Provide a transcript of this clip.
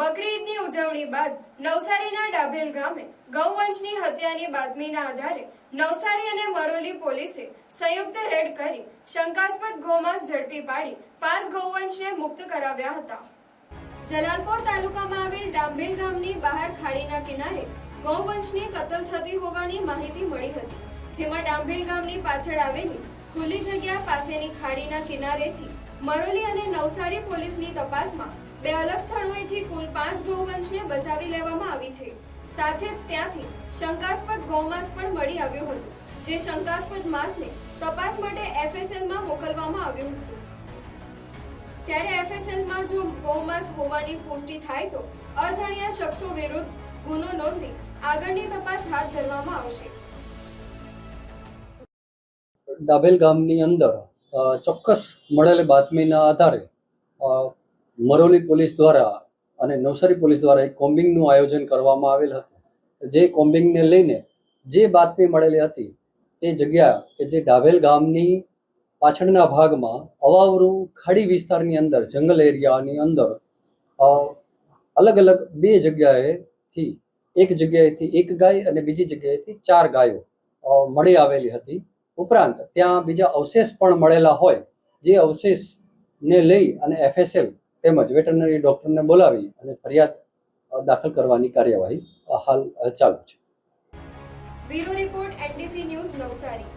બકરી ઉજવણી બાદ નવસારીના ડાભેલ ગામે ગૌવંશની હત્યાની બાતમીના આધારે નવસારી અને મરોલી પોલીસે સંયુક્ત રેડ કરી શંકાસ્પદ ગૌમાંસ ઝડપી પાડી પાંચ ગૌવંશને મુક્ત કરાવ્યા હતા. જલાલપોર તાલુકામાં આવેલ ડાંભેલ ગામની બહાર ખાડીના કિનારે ગૌવંશની કતલ થતી હોવાની માહિતી મળી હતી, જેમાં ડાંભેલ ગામની પાછળ આવેલી ખુલ્લી જગ્યા પાસેની ખાડીના કિનારેથી મરોલી અને નવસારી પોલીસની તપાસમાં બે અલગ સ્થળોએથી કુલ પાંચ ગૌવંશને બચાવી લેવામાં આવી છે. સાથે જ ત્યાંથી શંકાસ્પદ ગૌમાંસ પણ મળી આવ્યું હતું, જે શંકાસ્પદ માંસને તપાસ માટે એફએસએલમાં મોકલવામાં આવ્યું હતું. ત્યારે એફએસએલમાં જો ગૌમાંસ હોવાની પુષ્ટિ થાય તો અજાણ્યા શખ્સો વિરુદ્ધ ગુનો નોંધી આગળની તપાસ હાથ ધરવામાં આવશે. ડાભેલ ગામની અંદર ચોક્કસ મળેલી બાતમીના આધારે મરોલી પોલીસ દ્વારા અને નવસારી પોલીસ દ્વારા એક કોમ્બિંગનું આયોજન કરવામાં આવેલ હતું. જે કોમ્બિંગને લઈને જે બાતમી મળેલી હતી, તે જગ્યા કે જે ડાભેલ ગામની પાછળના ભાગમાં અવાવરું ખાડી વિસ્તારની અંદર, જંગલ એરિયાની અંદર અલગ અલગ બે જગ્યાએથી, એક જગ્યાએથી એક ગાય અને બીજી જગ્યાએથી ચાર ગાયો મળી આવેલી હતી. ઉપરાંત ત્યાં બીજા અવશેષ પણ મળેલા હોય, જે અવશેષને લઈ અને એફએસએલ તેમજ વેટરનરી ડૉક્ટરને બોલાવી અને ફરિયાદ દાખલ કરવાની કાર્યવાહી હાલ ચાલુ છે. Bureau report NDC news Navsari.